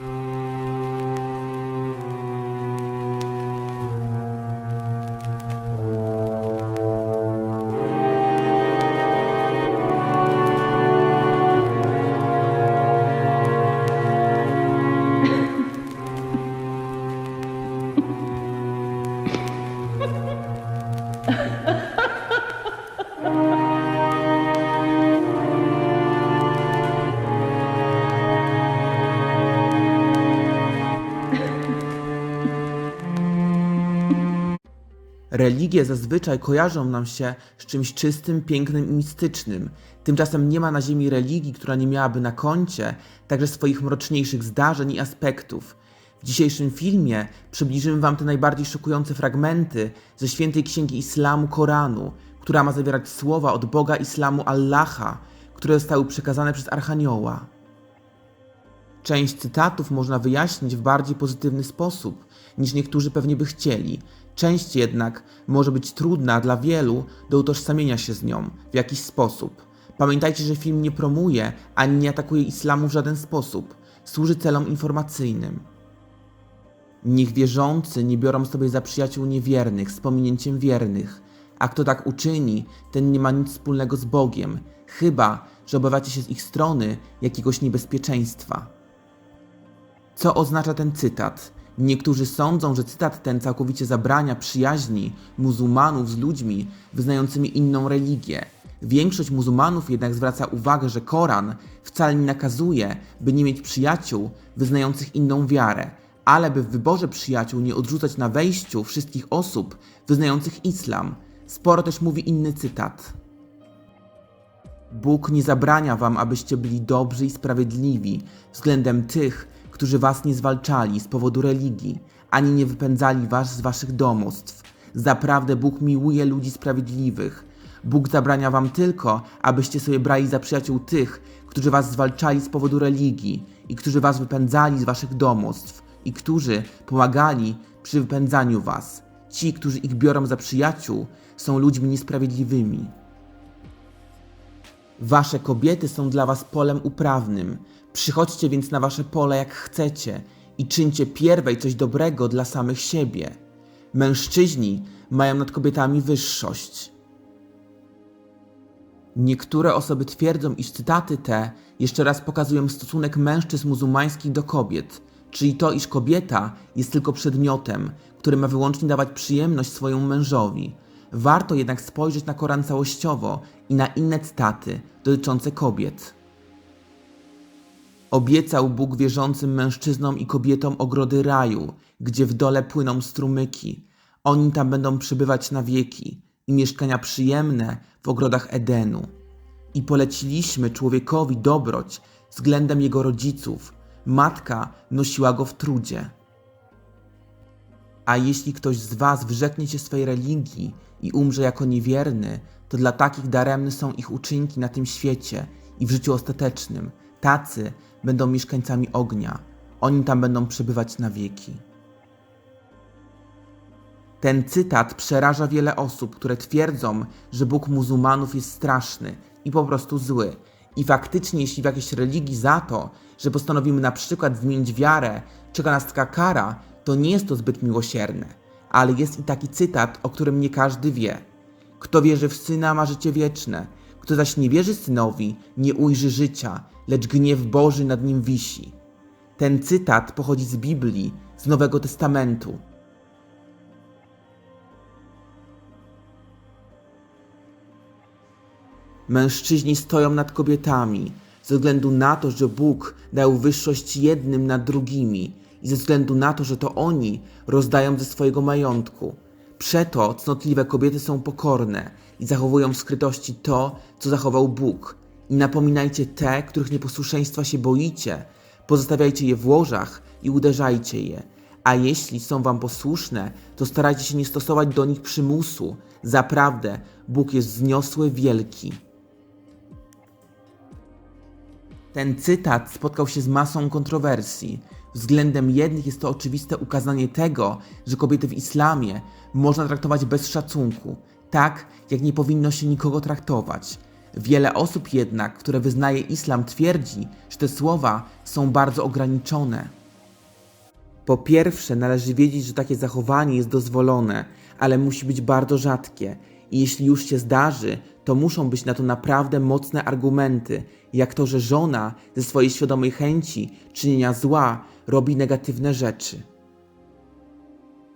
Mm. Religie zazwyczaj kojarzą nam się z czymś czystym, pięknym i mistycznym. Tymczasem nie ma na Ziemi religii, która nie miałaby na koncie także swoich mroczniejszych zdarzeń i aspektów. W dzisiejszym filmie przybliżymy Wam te najbardziej szokujące fragmenty ze świętej księgi islamu Koranu, która ma zawierać słowa od Boga islamu Allaha, które zostały przekazane przez Archanioła. Część cytatów można wyjaśnić w bardziej pozytywny sposób, niż niektórzy pewnie by chcieli. Część jednak może być trudna dla wielu do utożsamienia się z nią w jakiś sposób. Pamiętajcie, że film nie promuje ani nie atakuje islamu w żaden sposób. Służy celom informacyjnym. Niech wierzący nie biorą sobie za przyjaciół niewiernych z pominięciem wiernych, a kto tak uczyni, ten nie ma nic wspólnego z Bogiem, chyba że obawiacie się z ich strony jakiegoś niebezpieczeństwa. Co oznacza ten cytat? Niektórzy sądzą, że cytat ten całkowicie zabrania przyjaźni muzułmanów z ludźmi wyznającymi inną religię. Większość muzułmanów jednak zwraca uwagę, że Koran wcale nie nakazuje, by nie mieć przyjaciół wyznających inną wiarę, ale by w wyborze przyjaciół nie odrzucać na wejściu wszystkich osób wyznających islam. Sporo też mówi inny cytat. Bóg nie zabrania wam, abyście byli dobrzy i sprawiedliwi względem tych, którzy was nie zwalczali z powodu religii, ani nie wypędzali was z waszych domostw. Zaprawdę Bóg miłuje ludzi sprawiedliwych. Bóg zabrania wam tylko, abyście sobie brali za przyjaciół tych, którzy was zwalczali z powodu religii i którzy was wypędzali z waszych domostw i którzy pomagali przy wypędzaniu was. Ci, którzy ich biorą za przyjaciół, są ludźmi niesprawiedliwymi. Wasze kobiety są dla was polem uprawnym. Przychodźcie więc na wasze pole jak chcecie i czyńcie pierwej coś dobrego dla samych siebie. Mężczyźni mają nad kobietami wyższość. Niektóre osoby twierdzą, iż cytaty te jeszcze raz pokazują stosunek mężczyzn muzułmańskich do kobiet, czyli to, iż kobieta jest tylko przedmiotem, który ma wyłącznie dawać przyjemność swojemu mężowi. Warto jednak spojrzeć na Koran całościowo i na inne cytaty dotyczące kobiet. Obiecał Bóg wierzącym mężczyznom i kobietom ogrody raju, gdzie w dole płyną strumyki. Oni tam będą przebywać na wieki i mieszkania przyjemne w ogrodach Edenu. I poleciliśmy człowiekowi dobroć względem jego rodziców. Matka nosiła go w trudzie. A jeśli ktoś z was wyrzeknie się swej religii i umrze jako niewierny, to dla takich daremne są ich uczynki na tym świecie i w życiu ostatecznym. Tacy będą mieszkańcami ognia. Oni tam będą przebywać na wieki. Ten cytat przeraża wiele osób, które twierdzą, że Bóg muzułmanów jest straszny i po prostu zły. I faktycznie, jeśli w jakiejś religii za to, że postanowimy na przykład zmienić wiarę, czeka nas taka kara, to nie jest to zbyt miłosierne. Ale jest i taki cytat, o którym nie każdy wie. Kto wierzy w syna, ma życie wieczne. Kto zaś nie wierzy synowi, nie ujrzy życia, lecz gniew Boży nad nim wisi. Ten cytat pochodzi z Biblii, z Nowego Testamentu. Mężczyźni stoją nad kobietami ze względu na to, że Bóg dał wyższość jednym nad drugimi i ze względu na to, że to oni rozdają ze swojego majątku. Przeto cnotliwe kobiety są pokorne i zachowują w skrytości to, co zachował Bóg. I napominajcie te, których nieposłuszeństwa się boicie, pozostawiajcie je w łożach i uderzajcie je. A jeśli są wam posłuszne, to starajcie się nie stosować do nich przymusu. Zaprawdę Bóg jest wzniosły, wielki. Ten cytat spotkał się z masą kontrowersji. Względem jednych jest to oczywiste ukazanie tego, że kobiety w islamie można traktować bez szacunku, tak jak nie powinno się nikogo traktować. Wiele osób jednak, które wyznaje islam, twierdzi, że te słowa są bardzo ograniczone. Po pierwsze, należy wiedzieć, że takie zachowanie jest dozwolone, ale musi być bardzo rzadkie. I jeśli już się zdarzy, to muszą być na to naprawdę mocne argumenty, jak to, że żona ze swojej świadomej chęci czynienia zła robi negatywne rzeczy.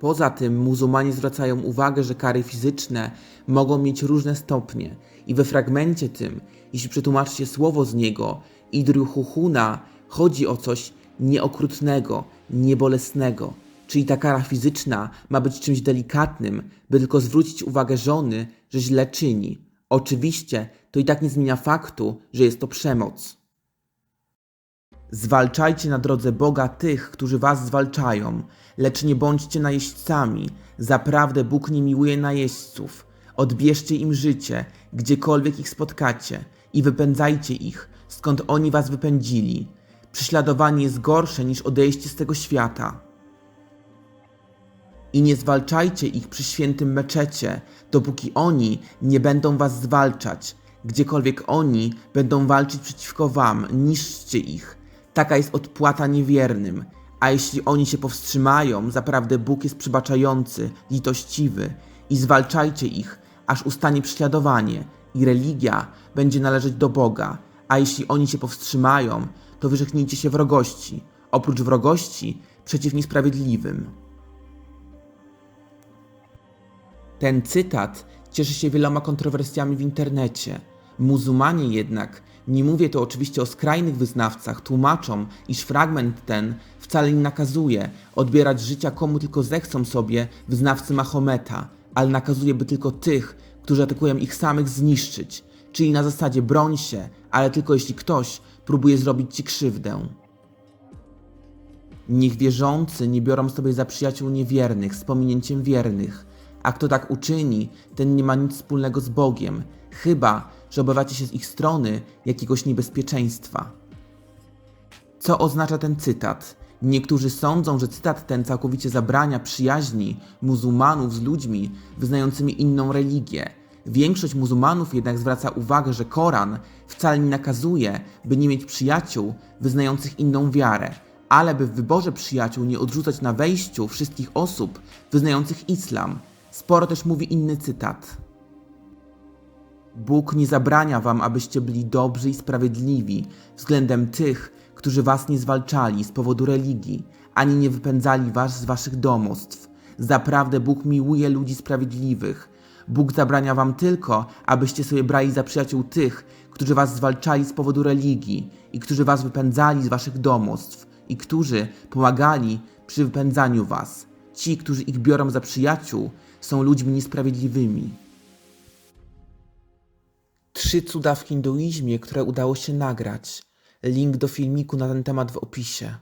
Poza tym muzułmanie zwracają uwagę, że kary fizyczne mogą mieć różne stopnie i we fragmencie tym, jeśli przetłumaczycie słowo z niego, idruhuhuna, chodzi o coś nieokrutnego, niebolesnego, czyli ta kara fizyczna ma być czymś delikatnym, by tylko zwrócić uwagę żony, że źle czyni. Oczywiście to i tak nie zmienia faktu, że jest to przemoc. Zwalczajcie na drodze Boga tych, którzy was zwalczają, lecz nie bądźcie najeźdźcami. Zaprawdę Bóg nie miłuje najeźdźców. Odbierzcie im życie, gdziekolwiek ich spotkacie, i wypędzajcie ich, skąd oni was wypędzili. Prześladowanie jest gorsze niż odejście z tego świata. I nie zwalczajcie ich przy świętym meczecie, dopóki oni nie będą was zwalczać. Gdziekolwiek oni będą walczyć przeciwko wam, niszczcie ich. Taka jest odpłata niewiernym. A jeśli oni się powstrzymają, zaprawdę Bóg jest przybaczający, litościwy i zwalczajcie ich, aż ustanie prześladowanie i religia będzie należeć do Boga. A jeśli oni się powstrzymają, to wyrzeknijcie się wrogości, oprócz wrogości przeciw niesprawiedliwym. Ten cytat cieszy się wieloma kontrowersjami w internecie. Muzułmanie jednak, nie mówię tu oczywiście o skrajnych wyznawcach, tłumaczą, iż fragment ten wcale nie nakazuje odbierać życia komu tylko zechcą sobie wyznawcy Mahometa, ale nakazuje, by tylko tych, którzy atakują ich samych, zniszczyć. Czyli na zasadzie broń się, ale tylko jeśli ktoś próbuje zrobić ci krzywdę. Niech wierzący nie biorą sobie za przyjaciół niewiernych z pominięciem wiernych, a kto tak uczyni, ten nie ma nic wspólnego z Bogiem, chyba że obawiacie się z ich strony jakiegoś niebezpieczeństwa. Co oznacza ten cytat? Niektórzy sądzą, że cytat ten całkowicie zabrania przyjaźni muzułmanów z ludźmi wyznającymi inną religię. Większość muzułmanów jednak zwraca uwagę, że Koran wcale nie nakazuje, by nie mieć przyjaciół wyznających inną wiarę, ale by w wyborze przyjaciół nie odrzucać na wejściu wszystkich osób wyznających islam. Sporo też mówi inny cytat. Bóg nie zabrania wam, abyście byli dobrzy i sprawiedliwi względem tych, którzy was nie zwalczali z powodu religii, ani nie wypędzali was z waszych domostw. Zaprawdę Bóg miłuje ludzi sprawiedliwych. Bóg zabrania wam tylko, abyście sobie brali za przyjaciół tych, którzy was zwalczali z powodu religii i którzy was wypędzali z waszych domostw i którzy pomagali przy wypędzaniu was. Ci, którzy ich biorą za przyjaciół, są ludźmi niesprawiedliwymi. Trzy cuda w hinduizmie, które udało się nagrać. Link do filmiku na ten temat w opisie.